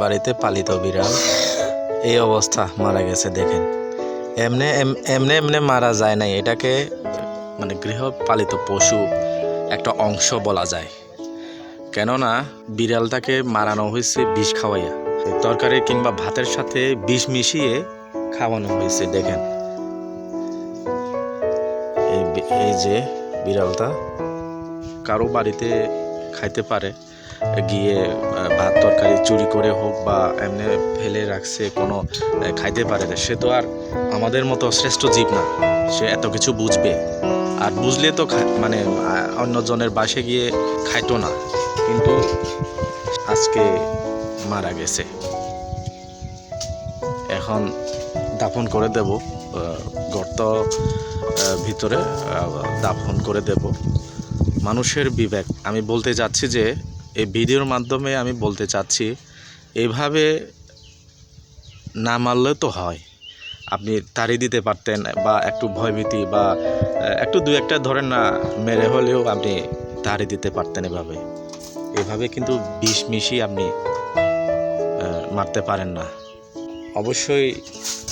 বাড়িতে পালিত বিড়াল। এই অবস্থা মারা গেছে, দেখেন। এমনে, এম- এমনে এমনে মারা যায় নাই। এটাকে মানে গৃহপালিত পশু একটা অংশ বলা যায়। কেননা, বিড়ালটাকে মারানো হয়েছে বিষ খাওয়াইয়া। তরকারি কিংবা ভাতের সাথে বিষ মিশিয়ে খাওয়ানো হয়েছে, দেখেন। এই যে বিড়ালটা কারও বাড়িতে খাইতে পারে। গিয়ে ভাত তরকারি চুরি করে হোক বা এমনি ফেলে রাখছে কোনো খাইতে পারে না। সে তো আর আমাদের মতো শ্রেষ্ঠ জীব না। সে এত কিছু বুঝবে। আর বুঝলে তো মানে অন্যজনের বাসে গিয়ে খাইতো না। কিন্তু আজকে মারা গেছে। এখন দাফন করে দেব গর্ত ভিতরে দাফন করে দেব। মানুষের বিবেক। আমি বলতে চাচ্ছি যে এই ভিডিওর মাধ্যমে আমি বলতে চাচ্ছি, এভাবে না মারলে তো হয়। আপনি তাড়ি দিতে পারতেন বা একটু ভয়ভীতি বা একটু দু একটা ধরেন না, মেরে হলেও আপনি তাড়ি দিতে পারতেন এভাবে। এভাবে কিন্তু বিষ মিশিয়ে আপনি মারতে পারেন না। অবশ্যই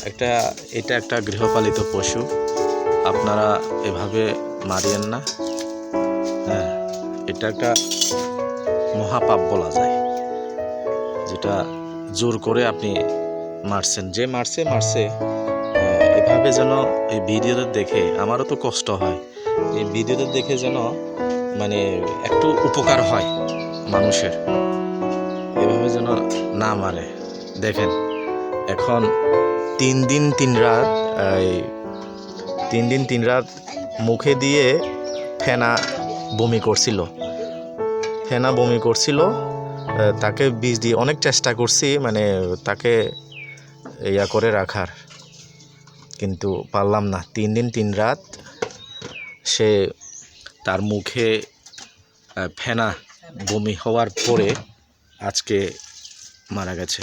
একটা, এটা একটা গৃহপালিত পশু। আপনারা এভাবে মারিয়েন না। হ্যাঁ এটা একটা মহাপাপ বলা যায়, যেটা জোর করে আপনি মারছেন। যে মারছে মারছে এভাবে যেন এই ভিডিওতে দেখে আমারও তো কষ্ট হয়। এই ভিডিওতে দেখে যেন মানে একটু উপকার হয় মানুষের। এভাবে যেন না মারে। দেখেন, এখন তিন দিন, তিন রাত, এই তিন দিন, তিন রাত মুখে দিয়ে ফেনা বমি করছিল। ফেনা বমি করছিল তাকে বিষ দিয়ে অনেক চেষ্টা করছি মানে তাকে ইয়া করে রাখার। কিন্তু পারলাম না। তিন দিন, তিন রাত সে তার মুখে ফেনা বমি হওয়ার পরে আজকে মারা গেছে।